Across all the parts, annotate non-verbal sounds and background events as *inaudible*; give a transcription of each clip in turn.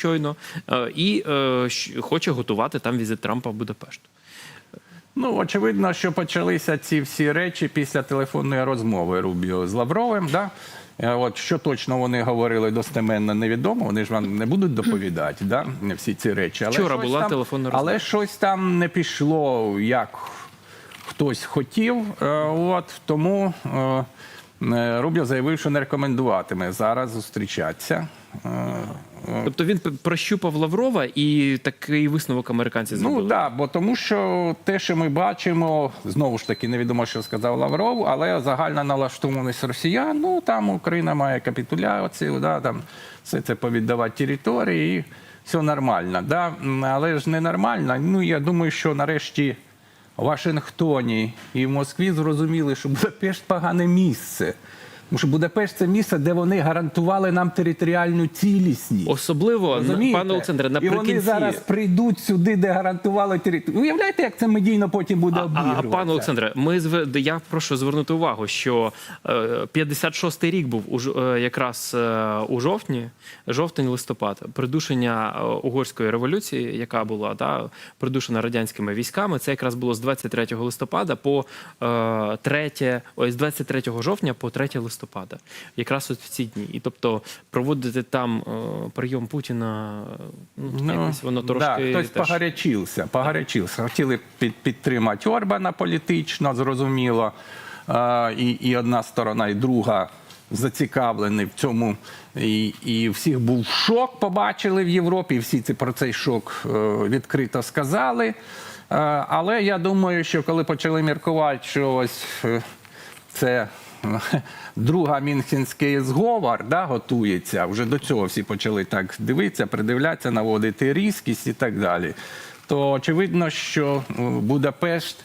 щойно, е, і е, хоче готувати там візит Трампа в Будапешт. Ну, очевидно, що почалися ці всі речі після телефонної розмови Рубіо з Лавровим. Да? Е, От що точно вони говорили достеменно невідомо. Вони ж вам не будуть доповідати, да? всі ці речі. Але Вчора щось була там, телефонна розмова. Але щось там не пішло, як хтось хотів. От тому Рубіо заявив, що не рекомендуватиме зараз зустрічатися. Е, Тобто він прощупав Лаврова, і такий висновок американці зробили. Ну да, бо тому що те, що ми бачимо, знову ж таки, невідомо, що сказав Лавров, але загальна налаштованість росіян. Ну там Україна має капітуляцію, да, там все це повіддавати території, і все нормально. Да? Але ж не нормально. Ну я думаю, що нарешті в Вашингтоні і в Москві зрозуміли, що Будапешт погане місце. Тому що Будапешт це місце, де вони гарантували нам територіальну цілісність. Особливо, Розумієте? пане Олександре, І наприкінці. вони зараз прийдуть сюди, де гарантували територію. Уявляєте, як це медійно потім буде А, а пане Олександре, ми зв... я прошу звернути увагу, що е, 56-й рік був е, якраз е, у жовтні, жовтень-листопад, придушення е, угорської революції, яка була да, придушена радянськими військами. Це якраз було з 23 листопада по е, 3, ой, з 23 жовтня по 3 листопада, якраз от в ці дні. І тобто проводити там е, прийом Путіна, е, ну, якось воно трошки да, хтось теж... погарячився, погарячився. Хотіли під, підтримати Орбана політично, зрозуміло. А, і, і одна сторона, і друга зацікавлені в цьому. І, і всіх був шок, побачили в Європі. Всі ці про цей шок е, відкрито сказали. Е, але я думаю, що коли почали міркувати, що ось е, це *laughs* друга Мюнхенський зговор да, готується. Вже до цього всі почали так дивитися, придивлятися, наводити різкість і так далі. То очевидно, що е, Будапешт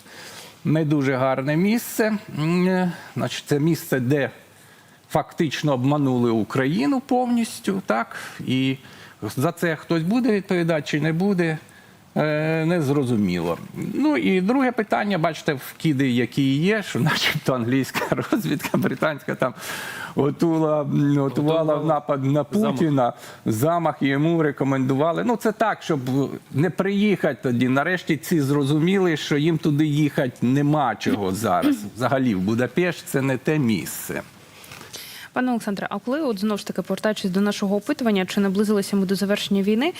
не дуже гарне місце. Е, Значить, це місце, де фактично обманули Україну повністю, так? І за це хтось буде відповідати чи не буде. Е, Не зрозуміло. Ну і друге питання, бачите, вкиди, які є, що начебто англійська *laughs* розвідка, британська там готувала, м, готувала напад на Путіна, замах йому рекомендували. Ну це так, щоб не приїхати тоді. Нарешті ці зрозуміли, що їм туди їхати нема чого зараз. Взагалі в Будапешт це не те місце. Пане Олександре, а коли от знову ж таки повертаючись до нашого опитування, чи наблизилися ми до завершення війни?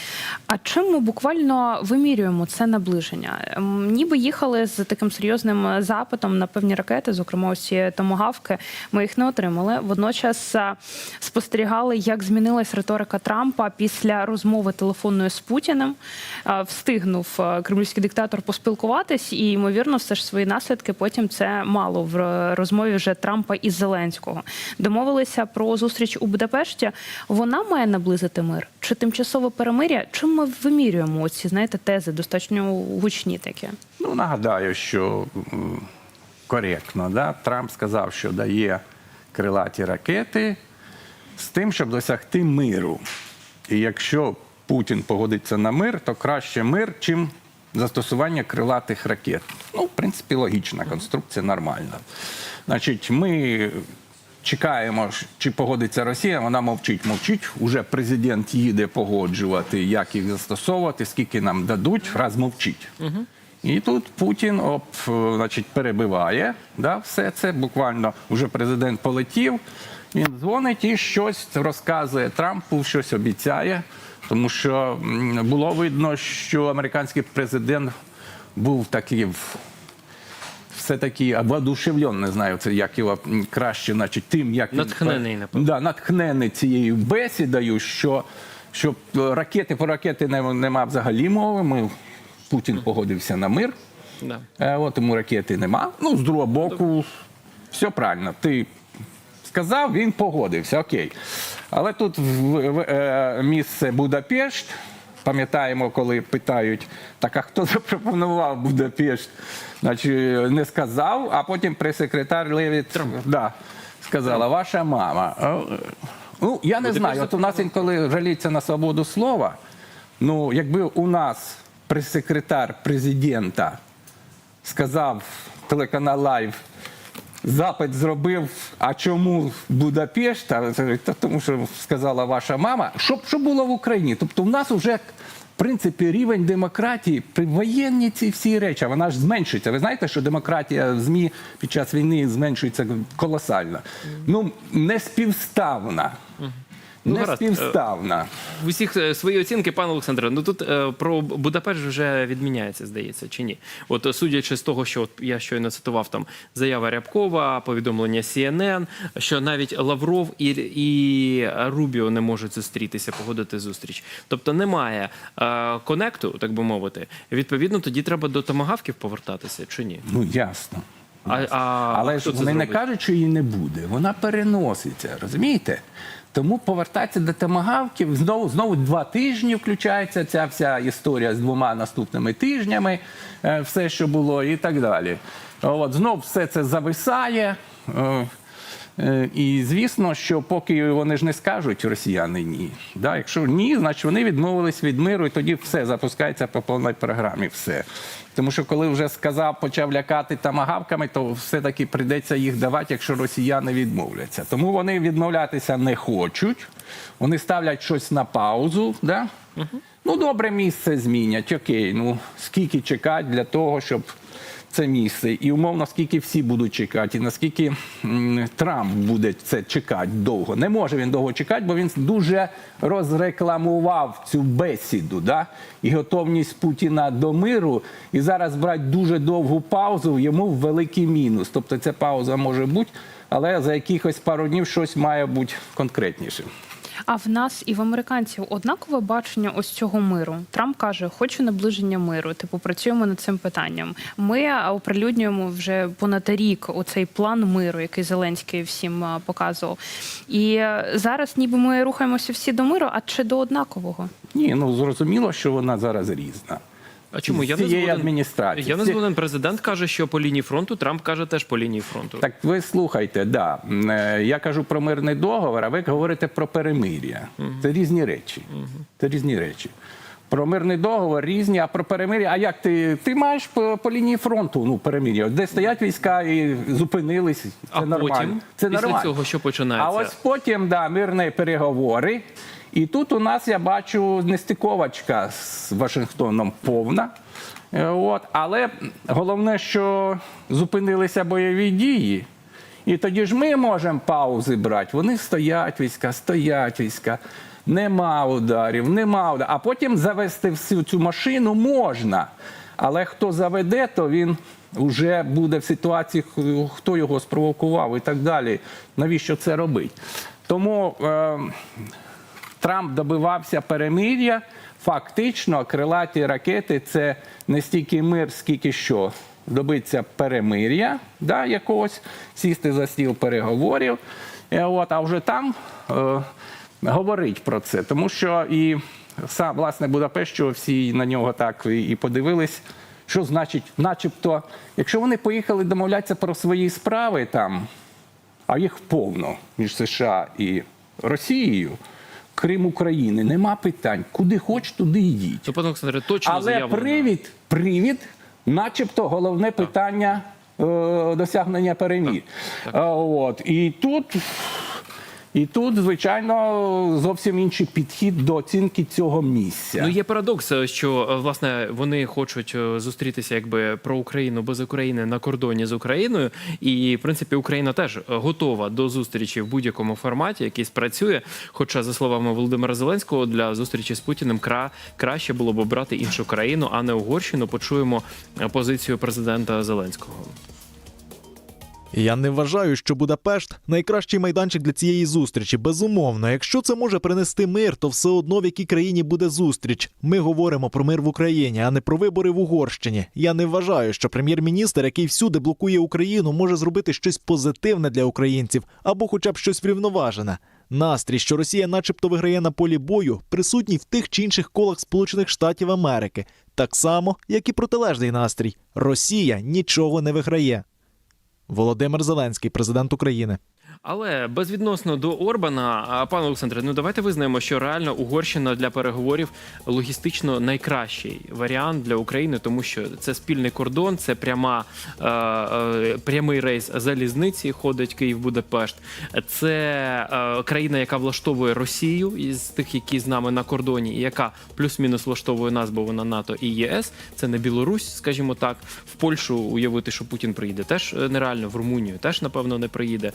А чим ми буквально вимірюємо це наближення? Ем, Ніби їхали з таким серйозним запитом на певні ракети, зокрема ось ці томогавки. Ми їх не отримали. Водночас е, спостерігали, як змінилась риторика Трампа після розмови телефонної з Путіним. Е, Встигнув е, кремлівський диктатор поспілкуватись, і ймовірно, все ж свої наслідки потім це мало в розмові вже Трампа і Зеленського. Домовилися про зустріч у Будапешті. Вона має наблизити мир чи тимчасове перемиря? Чим ми вимірюємо оці знаєте тези достатньо гучні такі? Ну, нагадаю, що коректно, да? Трамп сказав, що дає крилаті ракети з тим, щоб досягти миру. І якщо Путін погодиться на мир, то краще мир, чим застосування крилатих ракет. Ну, в принципі, логічна конструкція, нормальна. Значить, ми чекаємо, чи погодиться Росія. Вона мовчить, мовчить. Уже президент їде погоджувати, як їх застосовувати, скільки нам дадуть, раз мовчить. І тут Путін оп, е, значить, перебиває да, все це. Буквально вже президент полетів. Він дзвонить і щось розказує Трампу, щось обіцяє. Тому що було видно, що американський президент був такий в- все-таки воодушевлен, не знаю, це як його краще, значить, тим, як він- Натхнений, напевно. Да, натхнений цією бесідою, що, що е, ракети по ракети не, нема взагалі мови. Ми, Путін погодився на мир. Да. Е, От тому ракети нема. Ну, з другого боку, все правильно. Ти сказав, він погодився, окей. Але тут в, в, е, місце Будапешт. Пам'ятаємо, коли питають, так а хто запропонував Будапешт? Значить, не сказав, а потім прес-секретар Левіт да, сказала, ваша мама. Ну, я не знаю, от у нас інколи жаліться на свободу слова. Ну, якби у нас прес-секретар президента сказав телеканал Лайв, запит зробив, а чому Будапешт? Та тому що сказала ваша мама, щоб що було в Україні. Тобто в нас вже. В принципі, рівень демократії при воєнні ці всі речі, вона ж зменшується. Ви знаєте, що демократія в ЗМІ під час війни зменшується колосально. Ну, не співставна. Ну, Не співставна. В усіх е, свої оцінки, пане Олександре. Ну тут е, про Будапешт вже відміняється, здається, чи ні? От е, судячи з того, що от я щойно цитував там заява Рябкова, повідомлення CNN, що навіть Лавров і, і Рубіо не можуть зустрітися, погодити зустріч. Тобто немає е, конекту, так би мовити. Відповідно, тоді треба до томагавків повертатися, чи ні? Ну, ясно. А, а Але ж вони не кажуть, що її не буде. Вона переноситься, розумієте? Тому повертатися до томагавків знову знову два тижні включається ця вся історія з двома наступними тижнями, е, все, що було, і так далі. От знов все це зависає. Е, І звісно, що поки вони ж не скажуть росіяни ні. Да? Якщо ні, значить вони відмовились від миру, і тоді все запускається по повній програмі. Все. Тому що коли вже сказав, почав лякати тамагавками, то все-таки прийдеться їх давати, якщо росіяни відмовляться. Тому вони відмовлятися не хочуть. Вони ставлять щось на паузу. Да? Ну, добре, місце змінять. Окей, ну скільки чекати для того, щоб це місце, і умовно, скільки всі будуть чекати, і наскільки Трамп буде це чекати довго. Не може він довго чекати, бо він дуже розрекламував цю бесіду, да? і готовність Путіна до миру. І зараз брати дуже довгу паузу йому великий мінус. Тобто ця пауза може бути, але за якихось пару днів щось має бути конкретніше. А в нас і в американців однакове бачення ось цього миру. Трамп каже, хочу наближення миру. Типу, працюємо над цим питанням. Ми оприлюднюємо вже понад рік оцей план миру, який Зеленський всім показував. І е, зараз, ніби ми рухаємося всі до миру, а чи до однакового? Ні, ну зрозуміло, що вона зараз різна. А чому я не згоден? адміністрації. Я не згоден. Президент каже, що по лінії фронту, Трамп каже теж по лінії фронту. Так ви слухайте, да. Е, Я кажу про мирний договор, а ви говорите про перемир'я. Це різні речі. Це різні речі. Про мирний договор різні, а про перемир'я. А як ти? Ти маєш по, по лінії фронту ну, перемир'я, де стоять війська і зупинились. Це А нормально. потім? Це Після нормально. цього що починається? А ось потім да, мирні переговори. І тут у нас я бачу нестиковочка з Вашингтоном повна. Е, От. Але головне, що зупинилися бойові дії. І тоді ж ми можемо паузи брати. Вони стоять війська, стоять війська. Нема ударів, нема ударів. А потім завести всю цю машину можна. Але хто заведе, то він вже буде в ситуації, хто його спровокував і так далі. Навіщо це робить? Тому е, Трамп добивався перемир'я. Фактично, крилаті ракети це не стільки мир, скільки що. Добиться перемир'я да, якогось, сісти за стіл переговорів. Е, От, а вже там е, говорить про це. Тому що і сам, власне, Будапешт, що всі на нього так і подивились, що значить, начебто, якщо вони поїхали домовлятися про свої справи там, а їх повно між США і Росією, крім України, нема питань. Куди хоч, туди йдіть. То, пане Олександре, точно Але заявлено. привід, привід, начебто, головне питання е, досягнення перемір. Е, От. І тут. І тут, звичайно, зовсім інший підхід до оцінки цього місця. Ну є парадокс, що е, власне вони хочуть е, зустрітися якби про Україну без України на кордоні з Україною, і в принципі Україна теж е, готова до зустрічі в будь-якому форматі, який спрацює. Хоча, за словами Володимира Зеленського, для зустрічі з Путіним кра краще було б обрати іншу країну, а не Угорщину. Почуємо е, позицію президента Зеленського. Я не вважаю, що Будапешт найкращий майданчик для цієї зустрічі. Безумовно, якщо це може принести мир, то все одно в якій країні буде зустріч. Ми говоримо про мир в Україні, а не про вибори в Угорщині. Я не вважаю, що прем'єр-міністр, який всюди блокує Україну, може зробити щось позитивне для українців або, хоча б щось врівноважене. Настрій, що Росія, начебто, виграє на полі бою, присутній в тих чи інших колах Сполучених Штатів Америки, так само, як і протилежний настрій. Росія нічого не виграє. Володимир Зеленський, президент України. Але безвідносно до Орбана, пане Олександре, ну давайте визнаємо, що реально Угорщина для переговорів логістично найкращий варіант для України, тому що це спільний кордон, це пряма е, е, прямий рейс залізниці, ходить Київ-Будапешт. Це е, країна, яка влаштовує Росію із тих, які з нами на кордоні, і яка плюс-мінус влаштовує нас, бо вона НАТО і ЄС. Це не Білорусь, скажімо так. В Польщу уявити, що Путін приїде, теж нереально. В Румунію теж напевно не приїде.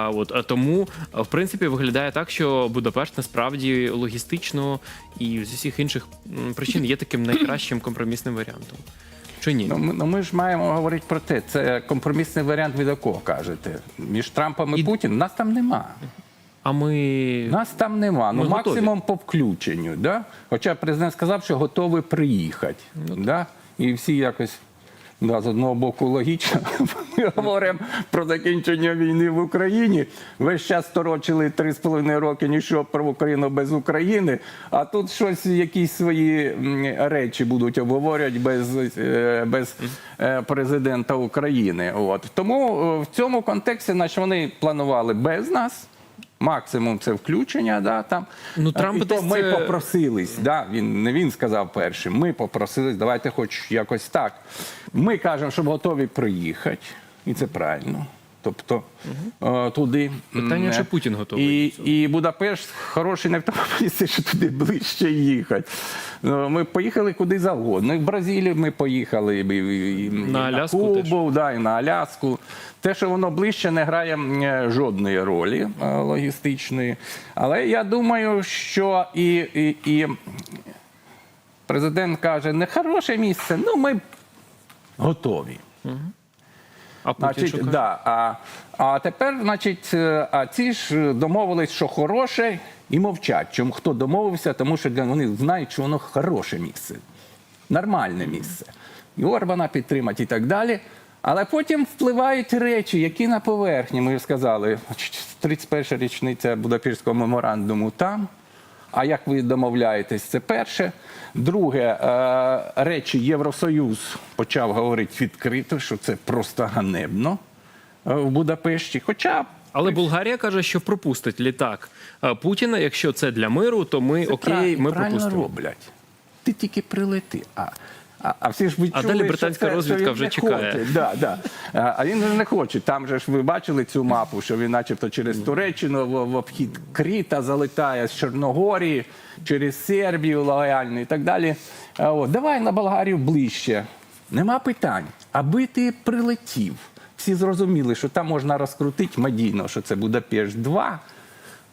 А, от а тому, в принципі, виглядає так, що Будапешт насправді логістично і з усіх інших причин є таким найкращим компромісним варіантом. Чи ні? Ну, ми, ну, ми ж маємо говорити про те. Це компромісний варіант від якого кажете. Між Трампом і, І- Путіним нас там нема. А ми Нас там нема. Ну, готові. максимум по включенню. Да? Хоча президент сказав, що готовий приїхати. Да? І всі якось. Да, з одного боку логічно. Ми говоримо про закінчення війни в Україні. Весь час торочили три з половиною роки нічого про Україну без України. А тут щось, якісь свої речі будуть обговорювати без, е, без е, президента України. От. Тому е, в цьому контексті значить, вони планували без нас. Максимум це включення, да, там. Ну, Трамп І то ми це- попросились, да, він, не він сказав першим, ми попросились, давайте хоч якось так. Ми кажемо, що готові приїхати, і це правильно. Тобто е, туди. Питання, чи Путін готовий І, і Будапешт хороший не в тому місці, що туди ближче їхати. Ну, Ми поїхали куди завгодно. І в Бразилію ми поїхали, і, і, і На Аляску Кубу, да, і на Аляску. Те, що воно ближче, не грає е, жодної ролі е, логістичної. Але я думаю, що і, і, і президент каже, не хороше місце, ну ми готові. А Путін Значить, каже? да, а, а тепер, значить, е, а ці ж домовились, що хороше, і мовчать. Чому хто домовився? Тому що вони знають, що воно хороше місце, нормальне місце. І Орбана підтримати і так далі. Але потім впливають речі, які на поверхні. Ми сказали, значить, 31 річниця Будапештського меморандуму там. А як ви домовляєтесь? Це перше. Друге, е, речі Євросоюз почав говорити відкрито, що це просто ганебно е, в Будапешті. Хоча Але Болгарія каже, що пропустить літак е, Путіна. Якщо це для миру, то ми це окей, ми пропустимо. роблять. Ти тільки прилети. А, а, а всі ж відчули, А далі британська що це, розвідка що він вже не чекає. Хоче. Да, да. А, а він же не хоче. Там же ж ви бачили цю мапу, що він начебто через Туреччину в, в обхід Кріта залетає з Чорногорії, через Сербію лояльно і так далі. А, от, давай на Болгарію ближче. Нема питань. Аби ти прилетів. Всі зрозуміли, що там можна розкрутити медійно, що це Будапешт 2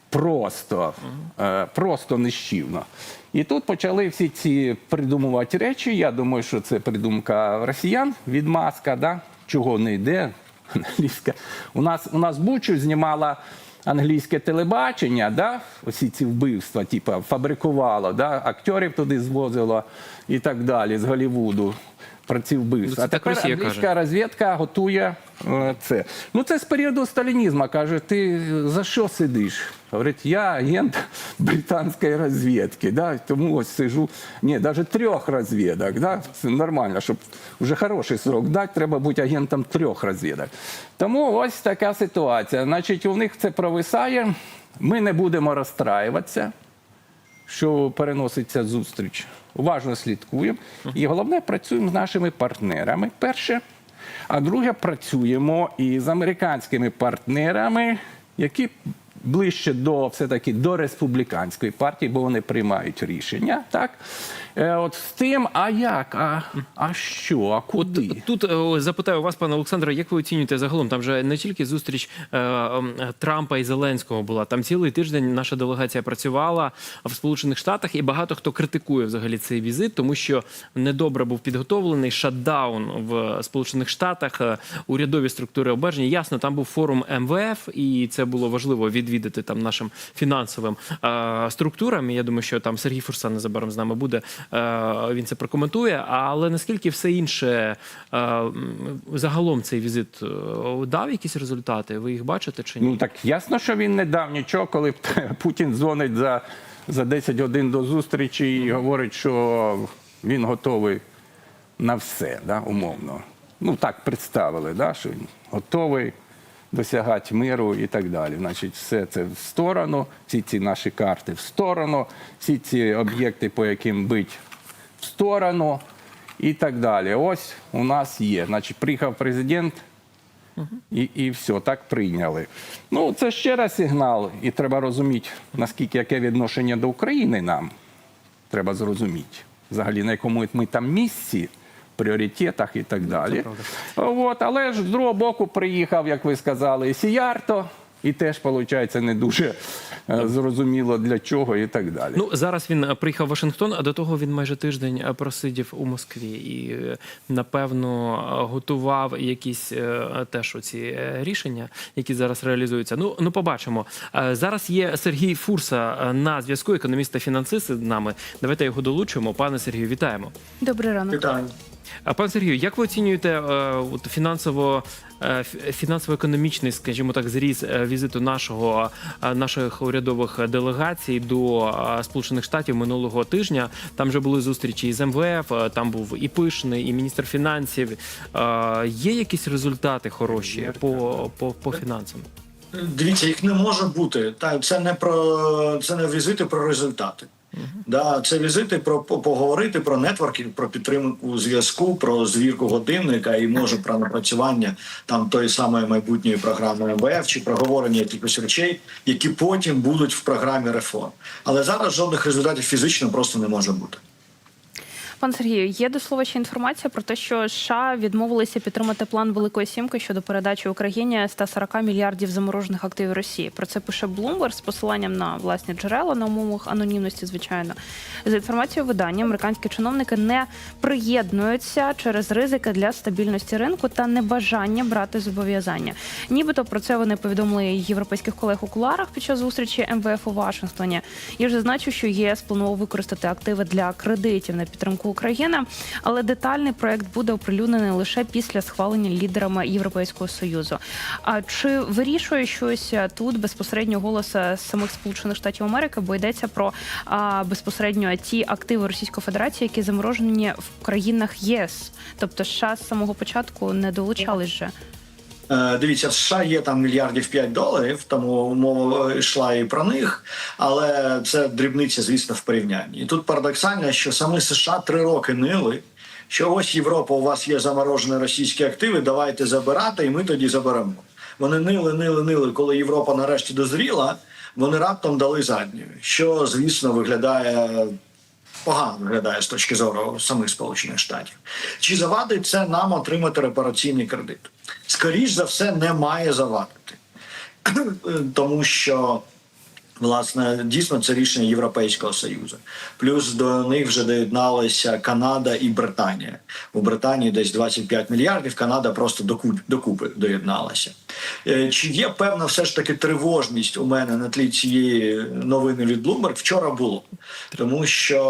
просто, е, просто нищівно. І тут почали всі ці придумувати речі. Я думаю, що це придумка росіян від маска, да? чого не йде. *laughs* Англійська. У нас, у нас Бучу знімала англійське телебачення, да? усі ці вбивства, типу, фабрикувало, да? акторів туди звозило і так далі з Голлівуду. Про ці вбивства. Ну, а тепер англійська розвідка готує це. Ну це з періоду сталінізму. Каже, ти за що сидиш? Говорить, я агент британської розвідки. Да? Тому ось сижу. Ні, навіть трьох розвідок. Да? Це нормально, щоб вже хороший срок дати, треба бути агентом трьох розвідок. Тому ось така ситуація. Значить, у них це провисає. Ми не будемо розстраюватися що переноситься зустріч. Уважно слідкуємо. І головне, працюємо з нашими партнерами. Перше. А друге, працюємо і з американськими партнерами, які ближче до все-таки до республіканської партії, бо вони приймають рішення. Так? Е, От з тим, а як? А, а що? А куди? От тут е, запитаю вас, пане Олександре, як ви оцінюєте загалом? Там же не тільки зустріч е, Трампа і Зеленського була. Там цілий тиждень наша делегація працювала в Сполучених Штатах, і багато хто критикує взагалі цей візит, тому що недобре був підготовлений шатдаун в Сполучених Штатах, е, урядові структури обмеження. Ясно, там був форум МВФ, і це було важливо відвідати там нашим фінансовим е, структурам. І я думаю, що там Сергій Фурсан незабаром з нами буде. Е, він це прокоментує. Але наскільки все інше е, загалом цей візит е, дав якісь результати? Ви їх бачите чи ні? Ну так ясно, що він не дав нічого, коли *laughs* Путін дзвонить за, за 10 годин до зустрічі і говорить, що він готовий на все, да, умовно. Ну так представили, да, що він готовий досягати миру і так далі. Значить, все це в сторону, всі ці наші карти в сторону, всі ці об'єкти, по яким бить в сторону і так далі. Ось у нас є. Значить, приїхав президент. І, і все, так прийняли. Ну, це ще раз сигнал, і треба розуміти, наскільки яке відношення до України нам. Треба зрозуміти. Взагалі, на якому ми там місці, пріоритетах і так далі. От, але ж з другого боку приїхав, як ви сказали, Сіярто, і теж, виходить, не дуже е, зрозуміло для чого і так далі. Ну зараз він е, приїхав в Вашингтон, а до того він майже тиждень е, просидів у Москві і напевно готував якісь теж оці рішення, які зараз реалізуються. Ну ну побачимо. Зараз є Сергій Фурса на зв'язку, економіст та фінансист з нами. Давайте його долучимо. Пане Сергію, вітаємо. Добрий ранок. Питання. А пане Сергію, як ви оцінюєте е, от фінансово е, фінансово-економічний, скажімо так, зріз е, візиту нашого наших урядових делегацій до Сполучених Штатів минулого тижня? Там вже були зустрічі із МВФ, там був і Пишний, і міністр фінансів. Є якісь результати хороші по, по, по фінансам? Дивіться, їх не може бути. Та це не про це не візити про результати. Да, це візити про поговорити про нетворкінг, про підтримку зв'язку, про звірку годинника і може про напрацювання там тої самої майбутньої програми МВФ чи проговорення якихось речей, які потім будуть в програмі реформ. Але зараз жодних результатів фізично просто не може бути. Пан Сергію, є до слова ще інформація про те, що США відмовилися підтримати план Великої Сімки щодо передачі Україні 140 мільярдів заморожених активів Росії. Про це пише Bloomberg з посиланням на власні джерела на умовах анонімності. Звичайно, за інформацією видання, американські чиновники не приєднуються через ризики для стабільності ринку та небажання брати зобов'язання. Нібито про це вони повідомили європейських колег у куларах під час зустрічі МВФ у Вашингтоні. Я ж зазначу, що ЄС планував використати активи для кредитів на підтримку України, але детальний проект буде оприлюднений лише після схвалення лідерами Європейського союзу. А чи вирішує щось тут безпосередньо голос е, самих Сполучених Штатів Америки, бо йдеться про а, безпосередньо ті активи Російської Федерації, які заморожені в країнах ЄС, тобто США з самого початку не долучались же. Е, Дивіться, в США є там мільярдів 5 доларів, тому мова йшла і про них, але це дрібниця, звісно, в порівнянні. І тут парадоксально, що саме США три роки нили. Що ось Європа, у вас є заморожені російські активи, давайте забирати, і ми тоді заберемо. Вони нили, нили, нили. Коли Європа нарешті дозріла, вони раптом дали задню, що звісно виглядає погано виглядає з точки зору самих Сполучених Штатів. Чи завадить це нам отримати репараційний кредит? Скоріш за все, не має завадити, *clears throat* тому що. Власне, дійсно, це рішення Європейського союзу. Плюс до них вже доєдналися Канада і Британія. У Британії десь 25 мільярдів. Канада просто докупи, докупи доєдналася. Е, Чи є певна все ж таки тривожність у мене на тлі цієї новини від Bloomberg? Вчора було, тому що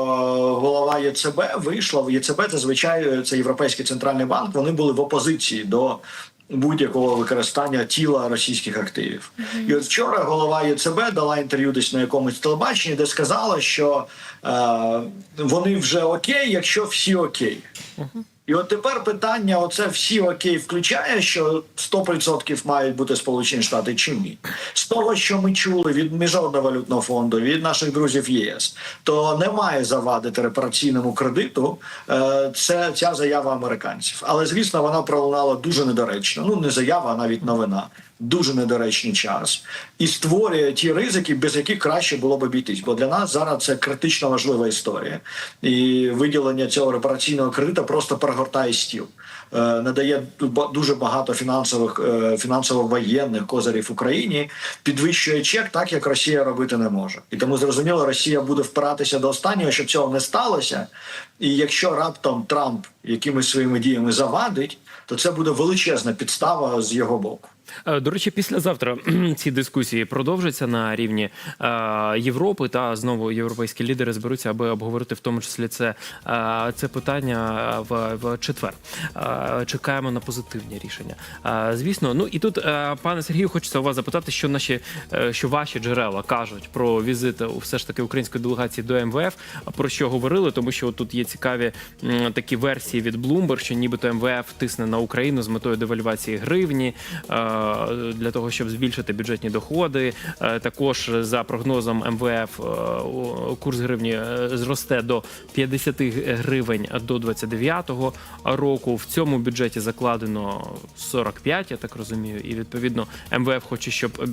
голова ЄЦБ вийшла в ЄЦБ. Зазвичай це Європейський центральний банк. Вони були в опозиції до будь-якого використання тіла російських активів. І от вчора голова ЄЦБ дала інтерв'ю десь на якомусь телебаченні, де сказала, що е, вони вже окей, якщо всі окей. І от тепер питання: оце всі окей включає, що 100% мають бути Сполучені Штати чи ні. З того, що ми чули від Міжнародного валютного фонду, від наших друзів ЄС, то не має завадити репараційному кредиту. Е, Це ця заява американців. Але звісно, вона пролунала дуже недоречно. Ну не заява, а навіть новина. Дуже недоречний час і створює ті ризики, без яких краще було б обійтись. Бо для нас зараз це критично важлива історія, і виділення цього репараційного кредита просто перегортає стіл, е, надає дуже багато фінансових е, фінансово-воєнних козирів Україні, підвищує чек, так як Росія робити не може. І тому зрозуміло, Росія буде впиратися до останнього, щоб цього не сталося. І якщо раптом Трамп якимись своїми діями завадить, то це буде величезна підстава з його боку. Е, До речі, післязавтра *clears throat* ці дискусії продовжаться на рівні е, Європи та знову європейські лідери зберуться, аби обговорити в тому числі це, е, це питання в, в четвер. Чекаємо на позитивні рішення. Звісно, ну і тут, пане Сергію, хочеться у вас запитати, що наші що ваші джерела кажуть про візит у все ж таки української делегації до МВФ. Про що говорили, тому що тут є цікаві такі версії від Bloomberg, що нібито МВФ тисне на Україну з метою девальвації гривні. Е, для того, щоб збільшити бюджетні доходи. Е, Також за прогнозом МВФ е, курс гривні зросте до 50 гривень до 29-го року. В цьому бюджеті закладено 45, я так розумію, і відповідно МВФ хоче, щоб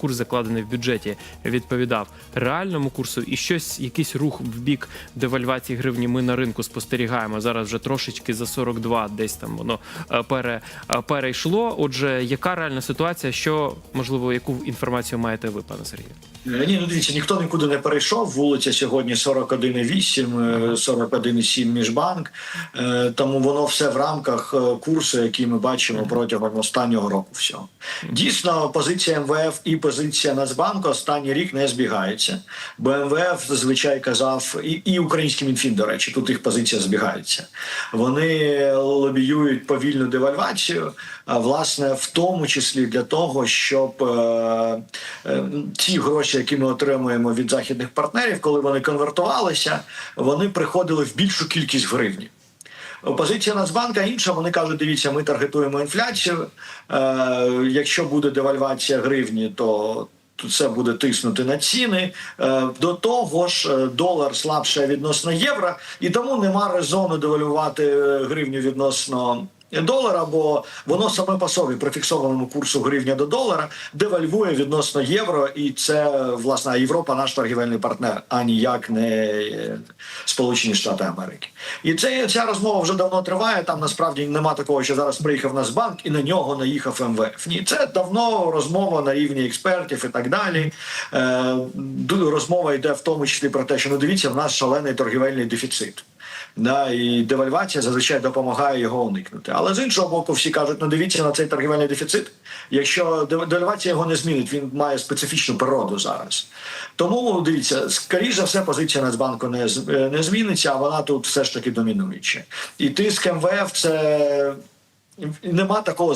курс закладений в бюджеті відповідав реальному курсу. І щось, якийсь рух в бік девальвації гривні ми на ринку спостерігаємо. Зараз вже трошечки за 42, десь там воно пере, перейшло. Отже, яка реальна ситуація? Що можливо, яку інформацію маєте ви, пане Сергію? Е, Ні, ну дивіться, ніхто нікуди не перейшов. Вулиця сьогодні 41,8, е, 41,7 міжбанк. Е, Тому воно все в рамках е, курсу, який ми бачимо протягом останнього року. Всього дійсно, позиція МВФ і позиція Нацбанку останній рік не збігається. Бо МВФ зазвичай казав, і, і український мінфін, до речі, тут їх позиція збігається. Вони лобіюють повільну девальвацію, а власне в тому числі для того, щоб е, е, ті гроші, які ми отримуємо від західних партнерів, коли вони конвертувалися, вони приходили в більшу кількість гривні. Позиція Нацбанка інша. Вони кажуть: дивіться, ми таргетуємо інфляцію. Е, якщо буде девальвація гривні, то це буде тиснути на ціни. Е, До того ж, е, долар слабше відносно євро, і тому нема резону девалювати гривню відносно. Долара, бо воно саме по собі при фіксованому курсу гривня до долара девальвує відносно євро, і це власне Європа наш торгівельний партнер, а ніяк не е, Сполучені Штати Америки. І це ця розмова вже давно триває. Там насправді нема такого, що зараз приїхав Нацбанк і на нього наїхав МВФ. Ні, це давно розмова на рівні експертів і так далі. Е, розмова йде в тому числі про те, що ну дивіться, в нас шалений торгівельний дефіцит. Да, і девальвація зазвичай допомагає його уникнути. Але з іншого боку, всі кажуть: ну дивіться на цей торгівельний дефіцит. Якщо девальвація його не змінить, він має специфічну природу зараз. Тому дивіться, скоріш за все, позиція Нацбанку не, е, не зміниться, а вона тут все ж таки домінуюча. І тиск МВФ це нема такого